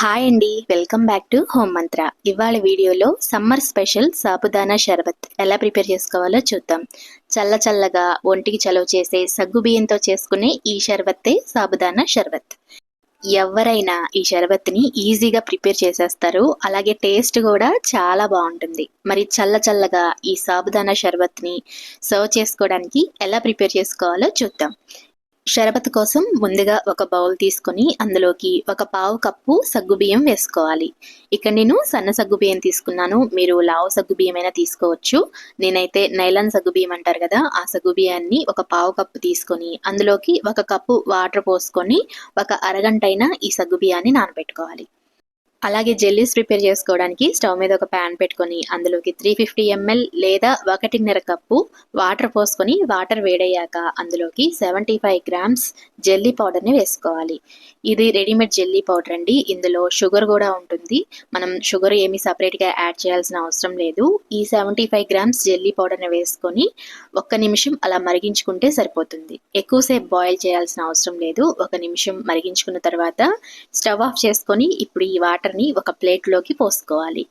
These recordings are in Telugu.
హాయ్ అండి. వెల్కమ్ బ్యాక్ టు హోమ్ మంత్ర. ఇవాళ వీడియోలో సమ్మర్ స్పెషల్ సాబుదానా షర్బత్ ఎలా ప్రిపేర్ చేసుకోవాలో చూద్దాం. చల్ల చల్లగా ఒంటికి చలవ చేసే సగ్గు బియ్యంతో చేసుకునే ఈ షర్బత్తే సాబుదానా షర్బత్. ఎవరైనా ఈ షర్బత్ని ఈజీగా ప్రిపేర్ చేసేస్తారు. అలాగే టేస్ట్ కూడా చాలా బాగుంటుంది. మరి చల్ల చల్లగా ఈ సాబుదానా షర్బత్ని సర్వ్ చేసుకోవడానికి ఎలా ప్రిపేర్ చేసుకోవాలో చూద్దాం. షరబత్ కోసం ముందుగా ఒక బౌల్ తీసుకొని అందులోకి ఒక పావు కప్పు సగ్గుబియ్యం వేసుకోవాలి. ఇక్కడ నేను సన్న సగ్గుబియ్యం తీసుకున్నాను. మీరు లావు సగ్గుబియ్యమైనా అయినా తీసుకోవచ్చు. నేనైతే నైలాన్ సగ్గుబియ్యం అంటారు కదా ఆ సగ్గుబియ్యాన్ని ఒక పావు కప్పు తీసుకొని అందులోకి ఒక కప్పు వాటర్ పోసుకొని ఒక అరగంట అయినా ఈ సగ్గుబియ్యాన్ని నానబెట్టుకోవాలి. అలాగే జెల్లీస్ ప్రిపేర్ చేసుకోవడానికి స్టవ్ మీద ఒక ప్యాన్ పెట్టుకొని అందులోకి త్రీ ఫిఫ్టీ ఎంఎల్ లేదా ఒకటిన్నర కప్పు వాటర్ పోసుకొని వాటర్ వేడయ్యాక అందులోకి సెవెంటీ ఫైవ్ గ్రామ్స్ జెల్లీ పౌడర్ని వేసుకోవాలి. ఇది రెడీమేడ్ జెల్లీ పౌడర్ అండి. ఇందులో షుగర్ కూడా ఉంటుంది. మనం షుగర్ ఏమీ సపరేట్గా యాడ్ చేయాల్సిన అవసరం లేదు. ఈ సెవెంటీ ఫైవ్ గ్రామ్స్ జెల్లీ పౌడర్ని వేసుకొని ఒక్క నిమిషం అలా మరిగించుకుంటే సరిపోతుంది. ఎక్కువసేపు బాయిల్ చేయాల్సిన అవసరం లేదు. ఒక నిమిషం మరిగించుకున్న తర్వాత స్టవ్ ఆఫ్ చేసుకొని ఇప్పుడు ఈ వాటర్ వాటర్ని ఒక ప్లేట్లోకి పోసుకోవాలి.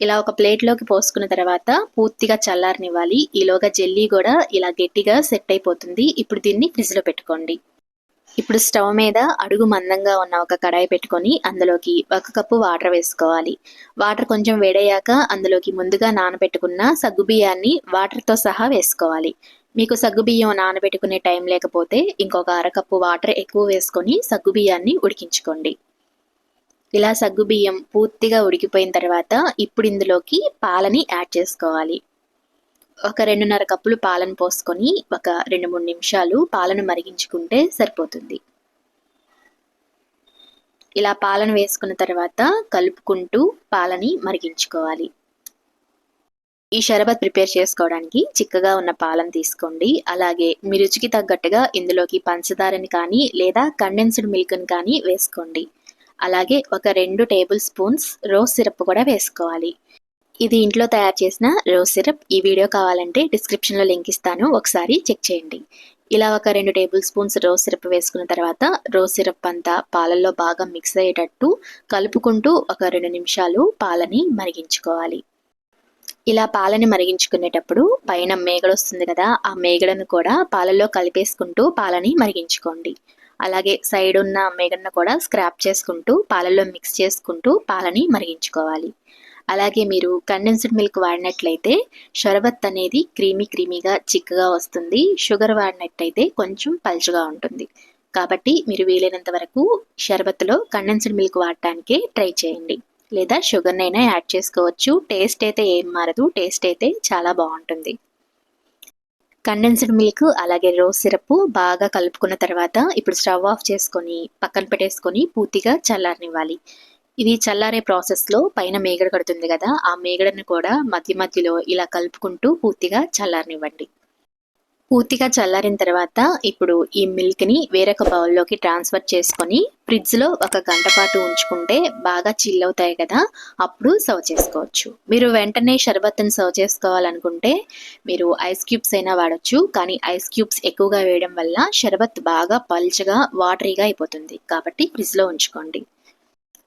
ఇలా ఒక ప్లేట్లోకి పోసుకున్న తర్వాత పూర్తిగా చల్లారనివ్వాలి. ఈలోగా జెల్లీ కూడా ఇలా గట్టిగా సెట్ అయిపోతుంది. ఇప్పుడు దీన్ని ఫ్రిడ్జ్లో పెట్టుకోండి. ఇప్పుడు స్టవ్ మీద అడుగు మందంగా ఉన్న ఒక కడాయి పెట్టుకొని అందులోకి ఒక కప్పు వాటర్ వేసుకోవాలి. వాటర్ కొంచెం వేడయ్యాక అందులోకి ముందుగా నానబెట్టుకున్న సగ్గుబియ్యాన్ని వాటర్తో సహా వేసుకోవాలి. మీకు సగ్గుబియ్యం నానబెట్టుకునే టైం లేకపోతే ఇంకొక అరకప్పు వాటర్ ఎక్కువ వేసుకొని సగ్గుబియ్యాన్ని ఉడికించుకోండి. ఇలా సగ్గుబియ్యం పూర్తిగా ఉడికిపోయిన తర్వాత ఇప్పుడు ఇందులోకి పాలని యాడ్ చేసుకోవాలి. ఒక రెండున్నర కప్పులు పాలను పోసుకొని ఒక రెండు మూడు నిమిషాలు పాలను మరిగించుకుంటే సరిపోతుంది. ఇలా పాలను వేసుకున్న తర్వాత కలుపుకుంటూ పాలని మరిగించుకోవాలి. ఈ షరబత్ ప్రిపేర్ చేసుకోవడానికి చిక్కగా ఉన్న పాలను తీసుకోండి. అలాగే మీ రుచికి తగ్గట్టుగా ఇందులోకి పంచదారని కానీ లేదా కండెన్స్డ్ మిల్క్ని కానీ వేసుకోండి. అలాగే ఒక రెండు టేబుల్ స్పూన్స్ రోజ్ సిరప్ కూడా వేసుకోవాలి. ఇది ఇంట్లో తయారు చేసిన రోజ్ సిరప్. ఈ వీడియో కావాలంటే డిస్క్రిప్షన్లో లింక్ ఇస్తాను. ఒకసారి చెక్ చేయండి. ఇలా ఒక రెండు టేబుల్ స్పూన్స్ రోజ్ సిరప్ వేసుకున్న తర్వాత రోజ్ సిరప్ అంతా పాలల్లో బాగా మిక్స్ అయ్యేటట్టు కలుపుకుంటూ ఒక రెండు నిమిషాలు పాలని మరిగించుకోవాలి. ఇలా పాలని మరిగించుకునేటప్పుడు పైన మేగడ వస్తుంది కదా ఆ మేగడను కూడా పాలల్లో కలిపేసుకుంటూ పాలని మరిగించుకోండి. అలాగే సైడ్ ఉన్న మేగడను కూడా స్క్రాప్ చేసుకుంటూ పాలలో మిక్స్ చేసుకుంటూ పాలని మరిగించుకోవాలి. అలాగే మీరు కండెన్స్డ్ మిల్క్ వాడినట్లయితే షరబత్ అనేది క్రీమీ క్రీమీగా చిక్కగా వస్తుంది. షుగర్ వాడినట్టయితే కొంచెం పల్చగా ఉంటుంది. కాబట్టి మీరు వీలైనంత వరకు షర్బత్లో కండెన్స్డ్ మిల్క్ వాడటానికే ట్రై చేయండి. లేదా షుగర్నైనా యాడ్ చేసుకోవచ్చు. టేస్ట్ అయితే ఏం మారదు. టేస్ట్ అయితే చాలా బాగుంటుంది. కండెన్స్డ్ మిల్క్ అలాగే రోజ్ సిరప్ బాగా కలుపుకున్న తర్వాత ఇప్పుడు స్టవ్ ఆఫ్ చేసుకొని పక్కన పెట్టేసుకొని పూర్తిగా చల్లారనివ్వాలి. ఇది చల్లారే ప్రాసెస్లో పైన మేగడ కడుతుంది కదా ఆ మేగడను కూడా మధ్య మధ్యలో ఇలా కలుపుకుంటూ పూర్తిగా చల్లారనివ్వండి. పూర్తిగా చల్లారిన తర్వాత ఇప్పుడు ఈ మిల్క్ని వేరొక బౌల్లోకి ట్రాన్స్ఫర్ చేసుకొని ఫ్రిడ్జ్లో ఒక గంట పాటు ఉంచుకుంటే బాగా చిల్ అవుతాయి కదా అప్పుడు సర్వ్ చేసుకోవచ్చు. మీరు వెంటనే షర్బత్ని సర్వ్ చేసుకోవాలనుకుంటే మీరు ఐస్ క్యూబ్స్ అయినా వాడచ్చు కానీ ఐస్ క్యూబ్స్ ఎక్కువగా వేయడం వల్ల షర్బత్ బాగా పల్చగా వాటరీగా అయిపోతుంది. కాబట్టి ఫ్రిడ్జ్లో ఉంచుకోండి.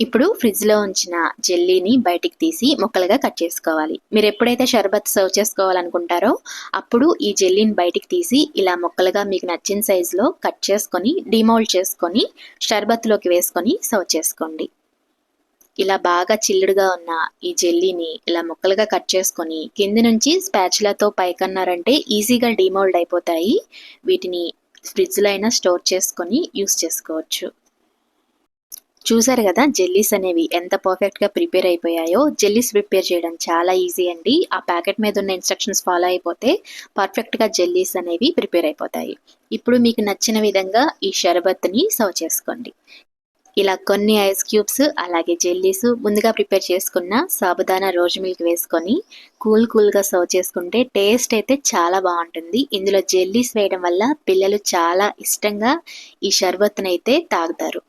ఇప్పుడు ఫ్రిడ్జ్లో ఉంచిన జెల్లీని బయటికి తీసి ముక్కలుగా కట్ చేసుకోవాలి. మీరు ఎప్పుడైతే షర్బత్ సర్వ్ చేసుకోవాలనుకుంటారో అప్పుడు ఈ జెల్లీని బయటికి తీసి ఇలా ముక్కలుగా మీకు నచ్చిన సైజులో కట్ చేసుకొని డిమోల్డ్ చేసుకొని షర్బత్లోకి వేసుకొని సర్వ్ చేసుకోండి. ఇలా బాగా చిల్లుడుగా ఉన్న ఈ జెల్లీని ఇలా ముక్కలుగా కట్ చేసుకొని కింది నుంచి స్పాచులతో పైకన్నారంటే ఈజీగా డిమోల్డ్ అయిపోతాయి. వీటిని ఫ్రిడ్జ్లో అయినా స్టోర్ చేసుకొని యూస్ చేసుకోవచ్చు. చూసారు కదా జెల్లీస్ అనేవి ఎంత పర్ఫెక్ట్గా ప్రిపేర్ అయిపోయాయో. జెల్లీస్ ప్రిపేర్ చేయడం చాలా ఈజీ అండి. ఆ ప్యాకెట్ మీద ఉన్న ఇన్స్ట్రక్షన్స్ ఫాలో అయిపోతే పర్ఫెక్ట్గా జెల్లీస్ అనేవి ప్రిపేర్ అయిపోతాయి. ఇప్పుడు మీకు నచ్చిన విధంగా ఈ షర్బత్ని సర్వ్ చేసుకోండి. ఇలా కొన్ని ఐస్ క్యూబ్స్ అలాగే జెల్లీస్ ముందుగా ప్రిపేర్ చేసుకున్న సాబుదానా రోజు మిల్క్ వేసుకొని కూల్ కూల్గా సర్వ్ చేసుకుంటే టేస్ట్ అయితే చాలా బాగుంటుంది. ఇందులో జెల్లీస్ వేయడం వల్ల పిల్లలు చాలా ఇష్టంగా ఈ షర్బత్ని అయితే తాగుతారు.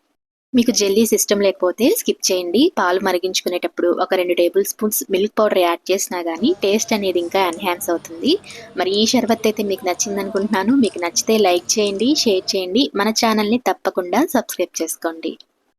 మీకు జెల్లీ సిస్టమ్ లేకపోతే స్కిప్ చేయండి. పాలు మరిగించుకునేటప్పుడు ఒక రెండు tablespoons milk powder add చేసినా కానీ టేస్ట్ అనేది ఇంకా ఎన్హాన్స్ అవుతుంది. మరి ఈ షర్బత్ అయితే మీకు నచ్చింది అనుకుంటున్నాను మీకు నచ్చితే లైక్ చేయండి షేర్ చేయండి. మన ఛానల్ని తప్పకుండా సబ్స్క్రైబ్ చేసుకోండి.